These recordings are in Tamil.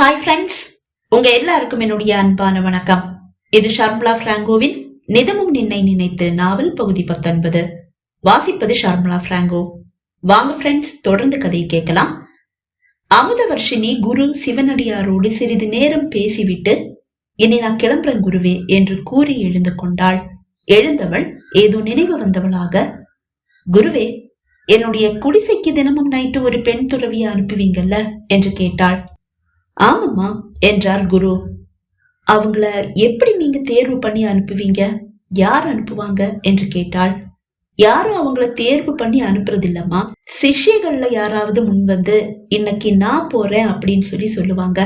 ஹாய் ஃப்ரெண்ட்ஸ் உங்க எல்லாருக்கும் என்னுடைய அன்பான வணக்கம். இது ஷர்மலா பிராங்கோவின் நிதமும் நின்னை நினைத்து நாவல் பகுதி பத்தொன்பது. வாசிப்பது ஷர்முலா பிராங்கோ. வாங்க ஃப்ரெண்ட்ஸ் தொடர்ந்து கதையை கேட்கலாம். அமுதவர்ஷினி குரு சிவனடியாரோடு சிறிது நேரம் பேசிவிட்டு இனி நான் கிளம்புறேன் குருவே என்று கூறி எழுந்து கொண்டாள். எழுந்தவள் ஏதோ நினைவு வந்தவளாக குருவே என்னுடைய குடிசைக்கு தினமும் நைட்டு ஒரு பெண் துறவியை அனுப்புவீங்கல்ல? என்று கேட்டாள். ஆமாம்மா என்றார் குரு. அவங்கள எப்படி நீங்க தேர்வு பண்ணி அனுப்புவீங்க? யார் அனுப்புவாங்க? என்று கேட்டாள். யாரும் அவங்கள தேர்வு பண்ணி அனுப்புறது இல்லம்மா யாராவது முன் வந்து இன்னைக்கு நான் போறேன் அப்படின்னு சொல்லி சொல்லுவாங்க.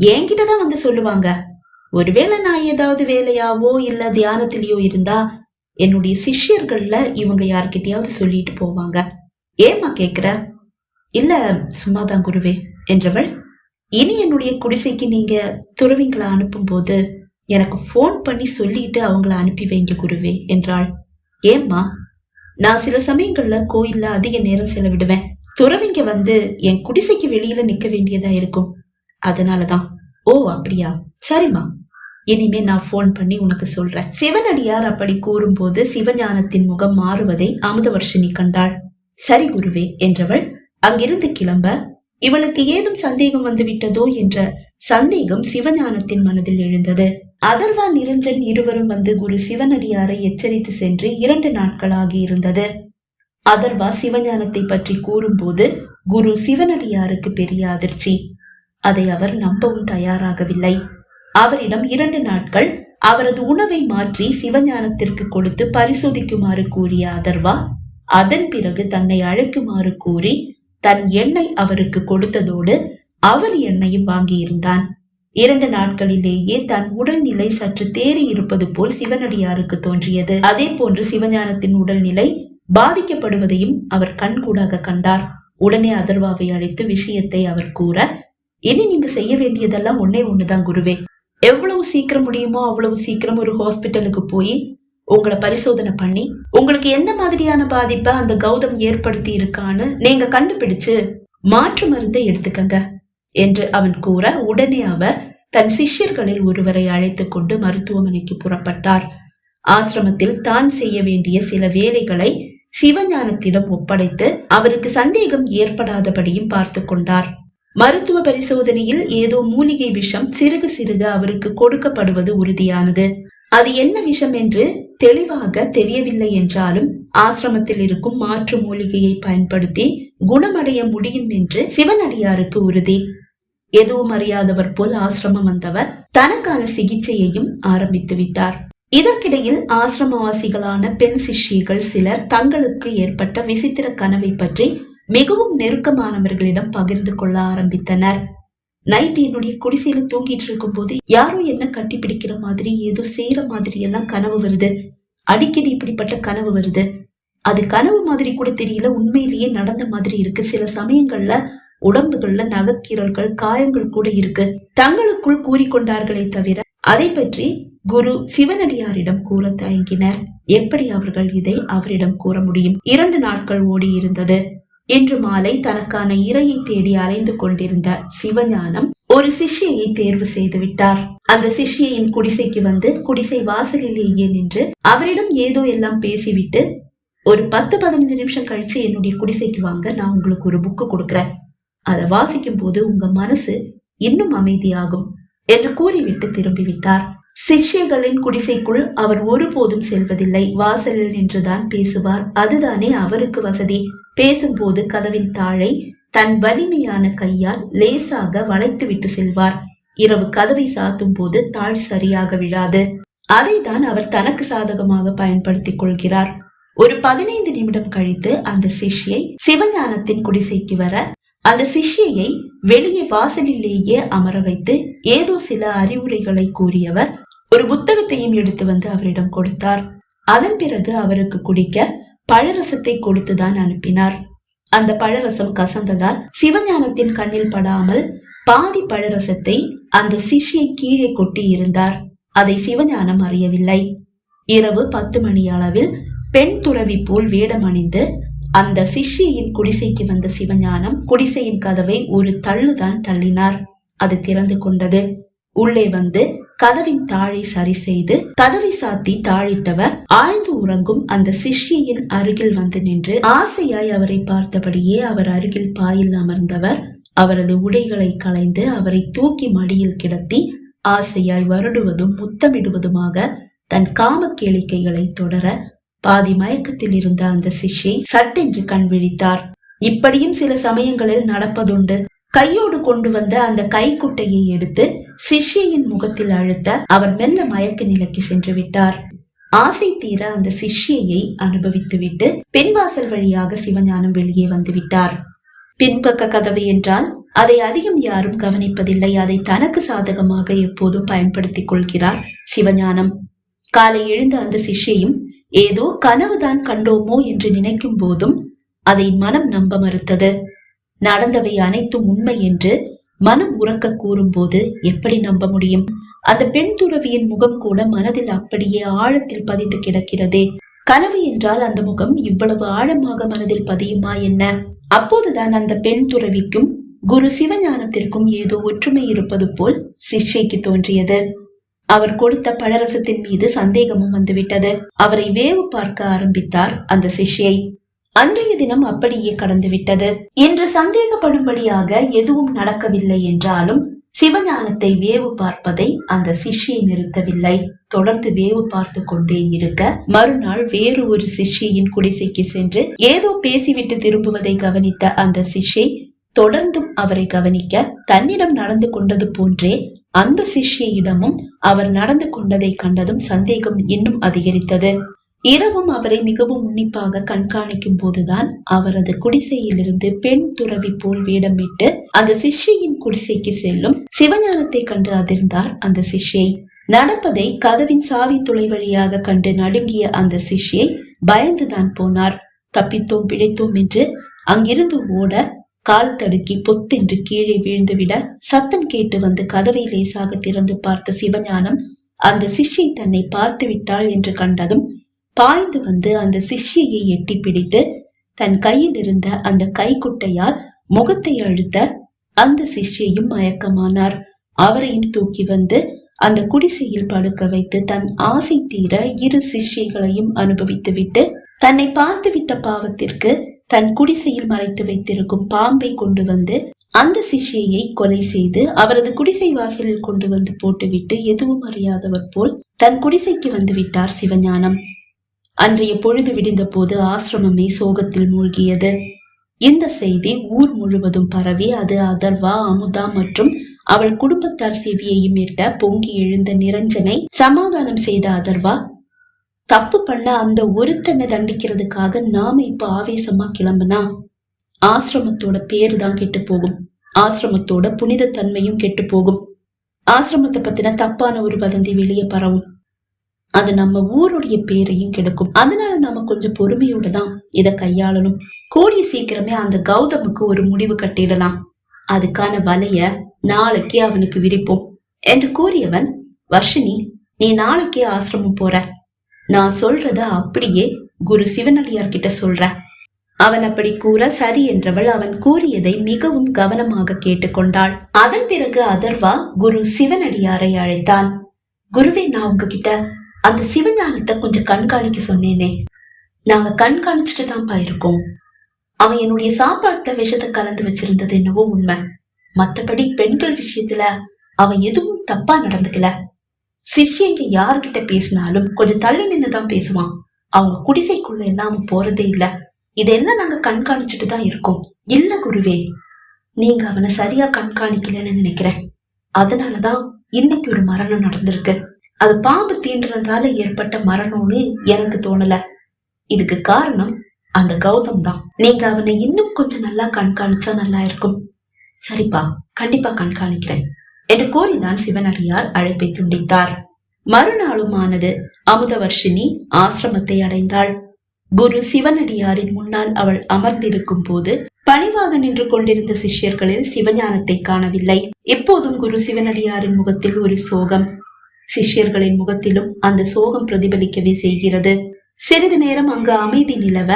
என்கிட்ட தான் வந்து சொல்லுவாங்க. ஒருவேளை நான் ஏதாவது வேலையாவோ இல்ல தியானத்திலயோ இருந்தா என்னுடைய சிஷ்யர்கள்ல இவங்க யார்கிட்டயாவது சொல்லிட்டு போவாங்க. ஏம்மா கேக்குற? இல்ல சும்மாதான் குருவே என்றவள் இனி என்னுடைய குடிசைக்கு நீங்க துறவிங்களை அனுப்பும்போது எனக்கு ஃபோன் பண்ணி சொல்லிட்டு அவங்கள அனுப்பி வைங்க குருவே என்றாள். ஏம்மா நான் சில சமயங்கள்ல கோயில்ல அதிக நேரம் செலவிடுவேன். துறவிங்க வந்து என் குடிசைக்கு வெளியில நிக்க வேண்டியதா இருக்கும். அதனாலதான். ஓ அப்படியா. சரிம்மா. இனிமே நான் போன் பண்ணி உனக்கு சொல்றேன். சிவனடியார் அப்படி கூறும்போது சிவஞானத்தின் முகம் மாறுவதை அமுதவர்ஷினி கண்டாள். சரி குருவே என்றவள் அங்கிருந்து கிளம்ப இவளுக்கு ஏதும் சந்தேகம் வந்துவிட்டதோ என்ற சந்தேகம் சிவஞானத்தின் மனதில் எழுந்தது. அதர்வா நிரஞ்சன் இருவரும் வந்து குரு சிவனடியாரை எச்சரித்து சென்று இரண்டு நாட்களாகி இருந்தது. அதர்வா சிவஞானத்தை பற்றி கூறும்போது குரு சிவனடியாருக்கு பெரிய அதிர்ச்சி. அதை அவர் நம்பவும் தயாராகவில்லை. அவரிடம் இரண்டு நாட்கள் அவரது உணவை மாற்றி சிவஞானத்திற்கு கொடுத்து பரிசோதிக்குமாறு கூறிய அதர்வா அதன் பிறகு தன்னை அழைக்குமாறு கூறி தன் எண்ணெய் அவருக்கு கொடுத்ததோடு அவர் எண்ணையும் வாங்கியிருந்தான். இரண்டு நாட்களிலேயே தன் உடல்நிலை சற்று தேறி இருப்பது போல் சிவனடியாருக்கு தோன்றியது. அதே போன்று சிவஞானத்தின் உடல்நிலை பாதிக்கப்படுவதையும் அவர் கண்கூடாக கண்டார். உடனே அதர்வாவை அழைத்து விஷயத்தை அவர் கூற இனி நீங்க செய்ய வேண்டியதெல்லாம் ஒன்னே ஒண்ணுதான் குருவே. எவ்வளவு சீக்கிரம் முடியுமோ அவ்வளவு சீக்கிரம் ஒரு ஹாஸ்பிட்டலுக்கு போய் உங்களை பரிசோதனை பண்ணி உங்களுக்கு எந்த மாதிரியான பாதிப்பை அந்த கௌதம் ஏற்படுத்தி இருக்கான்னு நீங்க கண்டுபிடிச்சு மாற்று மருந்தை எடுத்துக்கங்க என்று அவன் கூற உடனே அவர் தன் சிஷ்யர்களில் ஒருவரை அழைத்து கொண்டு மருத்துவமனைக்கு புறப்பட்டார். ஆசிரமத்தில் தான் செய்ய வேண்டிய சில வேலைகளை சிவஞானத்திடம் ஒப்படைத்து அவருக்கு சந்தேகம் ஏற்படாதபடியும் பார்த்து கொண்டார். மருத்துவ பரிசோதனையில் ஏதோ மூலிகை விஷம் சிறுக சிறுக அவருக்கு கொடுக்கப்படுவது உறுதியானது. அது என்ன விஷம் என்று தெளிவாக தெரியவில்லை என்றாலும் ஆசிரமத்தில் இருக்கும் மாற்று மூலிகையை பயன்படுத்தி குணமடைய முடியும் என்று சிவனடியாருக்கு உறுதி. எதுவும் அறியாதவர் போல் ஆசிரமம் வந்தவர் தனக்கான சிகிச்சையையும் ஆரம்பித்து விட்டார். இதற்கிடையில் ஆசிரமவாசிகளான பெண் சிஷ்யர்கள் சிலர் தங்களுக்கு ஏற்பட்ட விசித்திர கனவை பற்றி மிகவும் நெருக்கமானவர்களிடம் பகிர்ந்து கொள்ள ஆரம்பித்தனர். நைட் என்னுடைய குடிசையில தூங்கிட்டு இருக்கும் போது யாரோ என்ன கட்டி பிடிக்கிற மாதிரி ஏதோ செய்யற மாதிரி எல்லாம் கனவு வருது. அடிக்கடி இப்படிப்பட்ட கனவு வருது. அது கனவு மாதிரி கூட தெரியல உண்மையிலேயே நடந்த மாதிரி இருக்கு. சில சமயங்கள்ல உடம்புகள்ல நகக்கீரல்கள் காயங்கள் கூட இருக்கு. தங்களுக்குள் கூறிக்கொண்டார்களே தவிர அதை பற்றி குரு சிவனடியாரிடம் கூற தயங்கினர். எப்படி அவர்கள் இதை அவரிடம் கூற முடியும்? இரண்டு நாட்கள் ஓடி இருந்தது இன்று மாலை தனக்கான இரையை தேடி அலைந்து கொண்டிருந்த சிவஞானம் ஒரு சிஷ்யை தேர்வு செய்து விட்டார். அந்த சிஷ்யின் குடிசைக்கு வந்து குடிசை வாசலிலேயே நின்று அவரிடம் ஏதோ எல்லாம் பேசிவிட்டு ஒரு பத்து பதினஞ்சு நிமிஷம் கழிச்சு என்னுடைய குடிசைக்கு வாங்க நான் உங்களுக்கு ஒரு புக்கு கொடுக்குறேன். அதை வாசிக்கும் போது உங்க மனசு இன்னும் அமைதியாகும் என்று கூறிவிட்டு திரும்பிவிட்டார். சிஷ்யர்களின் குடிசைக்குள் அவர் ஒருபோதும் செல்வதில்லை. வாசலில் நின்றுதான் பேசுவார். அதுதானே அவருக்கு வசதி. பேசும்போது கதவின் தாழை தன் வலிமையான கையால் லேசாக வளைத்துவிட்டு செல்வார். இரவு கதவை சாத்தும் போது தாழ் சரியாக விழாது. அதைதான் அவர் தனக்கு சாதகமாக பயன்படுத்திக் கொள்கிறார். ஒரு பதினைந்து நிமிடம் கழித்து அந்த சிஷ்யை சிவஞானத்தின் குடிசைக்கு வர அந்த சிஷியையை வெளியே வாசலிலேயே அமர வைத்து ஏதோ சில அறிவுரைகளை கூறியவர் ஒரு புத்தகத்தையும் எடுத்து வந்து அவரிடம் கொடுத்தார். அதன் பிறகு அவருக்கு குடிக்க பழரசத்தை கொடுத்துதான் அனுப்பினார். அந்த பழரசம் கசந்ததால் சிவஞானத்தின் கண்ணில் படாமல் பாதி பழரசத்தை அந்த சிஷ்யை கீழே கொட்டி இருந்தார். அதை சிவஞானம் அறியவில்லை. இரவு பத்து மணி அளவில் பெண் துறவி போல் வேடம் அணிந்து அந்த சிஷ்யின் குடிசைக்கு வந்த சிவஞானம் குடிசையின் கதவை ஒரு தள்ளுதான் தள்ளினார். அது திறந்து கொண்டது. உள்ளே வந்து கதவின் தாழை சரி செய்து கதவை சாத்தி தாழிட்டவர் ஆழ்ந்து உறங்கும் அந்த சிஷ்யின் அருகில் வந்து நின்று ஆசையாய் அவரை பார்த்தபடியே அவர் அருகில் பாயில் அமர்ந்தவர். அவரது உடைகளை களைந்து அவரை தூக்கி மடியில் கிடத்தி ஆசையாய் வருடுவதும் முத்தமிடுவதுமாக தன் காம கேளிக்கைகளை தொடர பாதி மயக்கத்தில் இருந்த அந்த சிஷ்யை சட்டென்று கண் விழித்தார். இப்படியும் சில சமயங்களில் நடப்பதுண்டு. கையோடு கொண்டு வந்த அந்த கைக்குட்டையை எடுத்து சிஷ்யின் முகத்தில் அழுத்த அவர் மெல்ல மயக்க நிலைக்கு சென்று விட்டார். ஆசை தீர அந்த சிஷ்யையை அனுபவித்துவிட்டு பின்வாசல் வழியாக சிவஞானம் வெளியே வந்துவிட்டார் பின்பக்க கதவு என்றால் அதை அதிகம் யாரும் கவனிப்பதில்லை. அதை தனக்கு சாதகமாக எப்போதும் பயன்படுத்திக் கொள்கிறார் சிவஞானம். காலை எழுந்த அந்த சிஷ்யையும் ஏதோ கனவுதான் கண்டோமோ என்று நினைக்கும் போதும் அதை மனம் நம்ப மறுத்தது. நடந்தவை அனைத்தும் உண்மை என்று மனம் உறக்க கூறும்போது எப்படி நம்ப முடியும்? அந்த பெண் துறவியின் முகம் கூட மனதில் அப்படியே ஆழத்தில் பதிந்து கிடக்கிறதே. கனவு என்றால் அந்த முகம் இவ்வளவு ஆழமாக மனதில் பதியுமா என்ன? அப்போதுதான் அந்த பெண் துறவிக்கும் குரு சிவஞானத்திற்கும் ஏதோ ஒற்றுமை இருப்பது போல் சிஷ்யைக்கு தோன்றியது. அவர் கொடுத்த பழரசத்தின் மீது சந்தேகமும் வந்துவிட்டது. அவரை வேவு பார்க்க ஆரம்பித்தார் அந்த சிஷ்யை அன்றைய தினம் அப்படியே கடந்து விட்டது இன்று சந்தேகப்படும்படியாக எதுவும் நடக்கவில்லை என்றாலும் சிவஞானத்தை வேவு பார்ப்பதை அந்த சிஷ்யை நிறுத்தவில்லை. தொடர்ந்து வேவு பார்த்து கொண்டே இருக்க மறுநாள் வேறு ஒரு சிஷ்யின் குடிசைக்கு சென்று ஏதோ பேசிவிட்டு திரும்புவதை கவனித்த அந்த சிஷ்யை தொடர்ந்தும் அவரை கவனிக்க தன்னிடம் நடந்து கொண்டது போன்றே அந்த சிஷ்யிடமும் அவர் நடந்து கொண்டதை கண்டதும் சந்தேகம் இன்னும் அதிகரித்தது. இரவும் அவரை மிகவும் உன்னிப்பாக கண்காணிக்கும் போதுதான் அவரது குடிசையிலிருந்து பெண் துறவி போல் வேடமிட்டு அந்த சிஷ்யின் குடிசைக்கு செல்லும் சிவஞானத்தை கண்டு அதிர்ந்தார் அந்த சிஷ்யை. நடப்பதை கதவின் சாவி துளை வழியாக கண்டு நடுங்கிய அந்த சிஷ்யை பயந்துதான் போனார். தப்பித்தோம் பிழைத்தோம் என்று அங்கிருந்து ஓட கால் தடுக்கி பொத்தென்று கீழே வீழ்ந்துவிட சத்தம் கேட்டு வந்து கதவை லேசாக திறந்து பார்த்த சிவஞானம் அந்த சிஷ்யை தன்னை பார்த்து விட்டாள் என்று கண்டதும் பாய்ந்து வந்து அந்த சிஷ்யை எட்டி பிடித்து தன் கையில் இருந்த அந்த கைக்குட்டையால் முகத்தை அழுத்த அந்த சிஷ்யையும் மயக்கமானார். அவரையும் தூக்கி வந்து அந்த குடிசையில் படுக்க வைத்து தன் ஆசை தீர இரு சிஷ்யைகளையும் அனுபவித்துவிட்டு தன்னை பார்த்துவிட்ட பாவத்திற்கு தன் குடிசையில் மறைத்து வைத்திருக்கும் பாம்பை கொண்டு வந்து அந்த சிஷ்யையை கொலை செய்து அவரது குடிசை வாசலில் கொண்டு வந்து போட்டுவிட்டு எதுவும் அறியாதவர் போல் தன் குடிசைக்கு வந்து விட்டார் சிவஞானம். அன்றைய பொழுது விடிந்த போது ஆசிரமமே சோகத்தில் மூழ்கியது. இந்த செய்தி ஊர் முழுவதும் பரவி அது அதர்வா அமுதா மற்றும் அவள் குடும்பத்தார் செவியையும் எட்ட பொங்கி எழுந்த நிரஞ்சனை சமாதானம் செய்த அதர்வா தப்பு பண்ண அந்த ஒருத்தனை தண்டிக்கிறதுக்காக நாம இப்ப ஆவேசமா கிளம்புனா? ஆசிரமத்தோட பேரு தான் கெட்டு போகும் ஆசிரமத்தோட புனித தன்மையும் கெட்டு போகும் ஆசிரமத்தை பத்தின தப்பான ஒரு வதந்தி வெளியே பரவும். அது நம்ம ஊருடைய பேரையும் கெடுக்கும். அதனால நாம கொஞ்சம் பொறுமையோட தான் இதை கையாளணும். கூடிய சீக்கிரமே அந்த கௌதமுக்கு ஒரு முடிவு கட்டிடலாம். அதுக்கான வலைய நாளைக்கே அவனுக்கு விரிப்போம் என்று கூறியவன் வர்ஷினி நீ நாளைக்கே ஆசிரமம் போற. நான் சொல்றத அப்படியே குரு சிவனடியார் கிட்ட சொல்ற. அவன் அப்படி கூற சரி என்றவள் அவன் கூறியதை மிகவும் கவனமாக கேட்டுக்கொண்டாள். அதன் பிறகு அதர்வா குரு சிவனடியாரை அழைத்தான். குருவே நான் உங்ககிட்ட அந்த சிவஞானத்தை கொஞ்சம் கண்காணிக்க சொன்னேனே. நாங்க கண்காணிச்சுட்டு தான்ப்பா இருக்கோம். அவன் என்னுடைய சாப்பாட்டுல விஷத்தை கலந்து வச்சிருந்தது என்னவோ உண்மை. மத்தபடி பெண்கள் விஷயத்துல அவன் எதுவும் தப்பா நடந்துக்கல. சிஷ்யங்க யார்கிட்ட பேசினாலும் கொஞ்சம் தள்ளி நின்னுதான் பேசுவான். அவங்க குடிசைக்குள்ள எல்லாம் போறதே இல்ல. இதெல்லாம் நாங்க கண்காணிச்சுட்டு தான் இருக்கோம். இல்ல குருவே நீங்க அவனை சரியா கண்காணிக்கலன்னு நினைக்கிறேன். அதனாலதான் இன்னைக்கு ஒரு மரணம் நடந்திருக்கு. அது பாம்பு தீண்டுறதால ஏற்பட்ட மரணம்னு எனக்கு தோணல. இதுக்கு காரணம் அந்த கௌதம் தான். நீங்க அவனை இன்னும் கொஞ்சம் நல்லா கண்காணிச்சா நல்லா இருக்கும். சரிப்பா கண்டிப்பா கண்காணிக்கிறேன். என்று கூறிதான் சிவனடியார் அழைப்பை துண்டித்தார். மறுநாளும் ஆனது அமுதவர்ஷினி ஆசிரமத்தை அடைந்தாள். குரு சிவனடியாரின் முன்னால் அவள் அமர்ந்திருக்கும் போது பணிவாக நின்று கொண்டிருந்த சிஷ்யர்களில் சிவஞானத்தை காணவில்லை. இப்போதும் குரு சிவனடியாரின் முகத்தில் ஒரு சோகம். சிஷ்யர்களின் முகத்திலும் அந்த சோகம் பிரதிபலிக்கவே செய்கிறது. சிறிது நேரம் அங்கு அமைதி நிலவ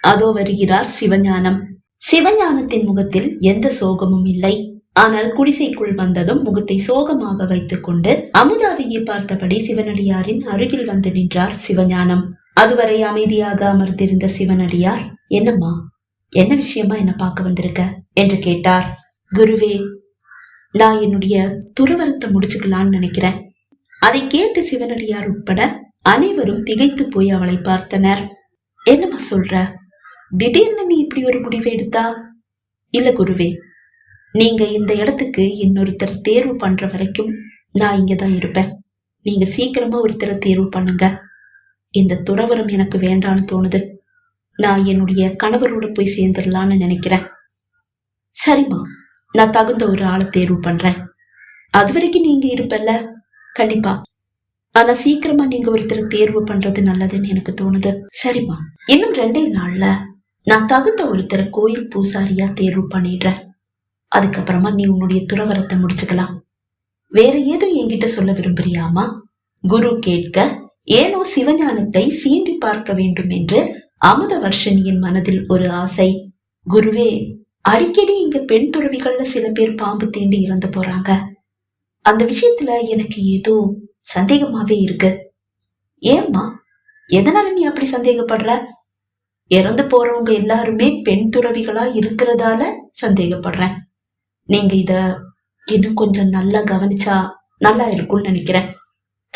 அதோ வருகிறார் சிவஞானம். சிவஞானத்தின் முகத்தில் எந்த சோகமும் இல்லை. ஆனால் குடிசைக்குள் வந்ததும் முகத்தை சோகமாக வைத்துக்கொண்டு அமுதாவையே பார்த்தபடி சிவனடியாரின் அருகில் வந்து நின்றார் சிவஞானம். அதுவரை அமைதியாக அமர்ந்திருந்த சிவனடியார் என்னம்மா என்ன விஷயமா என்ன பார்க்க வந்திருக்க? என்று கேட்டார். குருவே நான் என்னுடைய துருவரத்தை முடிச்சுக்கலான்னு நினைக்கிறேன். அதை கேட்டு சிவனடியார் உட்பட அனைவரும் திகைத்து போய் அவளை பார்த்தனர். என்னம்மா சொல்ற? திடீர்னு நீ இப்படி ஒரு முடிவு எடுத்தா? இல்ல குருவே நீங்க இந்த இடத்துக்கு இன்னொருத்தர் தேர்வு பண்ற வரைக்கும் நான் இங்கதான் இருப்பேன். நீங்க சீக்கிரமா ஒருத்தரை தேர்வு பண்ணுங்க. இந்த துறவரம் எனக்கு வேண்டான்னு தோணுது. நான் என்னுடைய கணவரோட போய் சேர்ந்துடலான்னு நினைக்கிறேன். சரிம்மா நான் தகுந்த ஒரு ஆளை தேர்வு பண்றேன். அது வரைக்கும் நீங்க இருப்பல்ல கண்டிப்பா. ஆனா சீக்கிரமா நீங்க ஒருத்தரை தேர்வு பண்றது நல்லதுன்னு எனக்கு தோணுது. சரிம்மா. இன்னும் ரெண்டே நாள்ல நான் தகுந்த ஒருத்தரை கோயில் பூசாரியா தேர்வு பண்ணிடுறேன். அதுக்கப்புறமா நீ உன்னுடைய துறவரத்தை முடிச்சுக்கலாம். வேற ஏதும் என்கிட்ட சொல்ல விரும்புறியாமா குரு கேட்க ஏனோ சிவஞானத்தை சீண்டி பார்க்க வேண்டும் என்று அமுத வர்ஷனியின் மனதில் ஒரு ஆசை. குருவே அடிக்கடி இங்க பெண் துறவிகள்ல சில பேர் பாம்பு தீண்டி இறந்து போறாங்க. அந்த விஷயத்துல எனக்கு ஏதோ சந்தேகமாவே இருக்கு. ஏம்மா? எதனால நீ அப்படி சந்தேகப்படுற? இறந்து போறவங்க எல்லாருமே பெண் துறவிகளா இருக்கிறதால சந்தேகப்படுறேன். நீங்க இத இன்னும் கொஞ்சம் நல்லா கவனிச்சா நல்லா இருக்கும்னு நினைக்கிறேன்.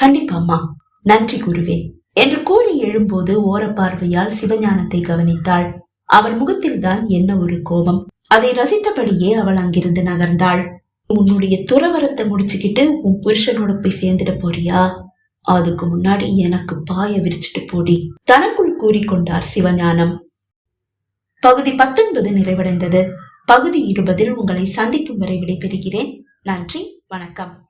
கண்டிப்பாம்மா. நன்றி குருவே. என்று கூறி எழும்போது ஓரப்பார்வையால் சிவஞானத்தை கவனித்தாள். அவள் முகத்தில்தான் என்ன ஒரு கோபம். அதை ரசித்தபடியே அவள் அங்கிருந்து நகர்ந்தாள். உன்னுடைய துறவரத்தை முடிச்சுக்கிட்டு உன் புருஷனோட போய் சேர்ந்துட போறியா? அதுக்கு முன்னாடி எனக்கு பாய விரிச்சிட்டு போடி. தனக்குள் கூறிக்கொண்டார் சிவஞானம். பகுதி பத்தொன்பது நிறைவடைந்தது. பகுதி இருபதில் உங்களை சந்திக்கும் வரை விடைபெறுகிறேன். நன்றி வணக்கம்.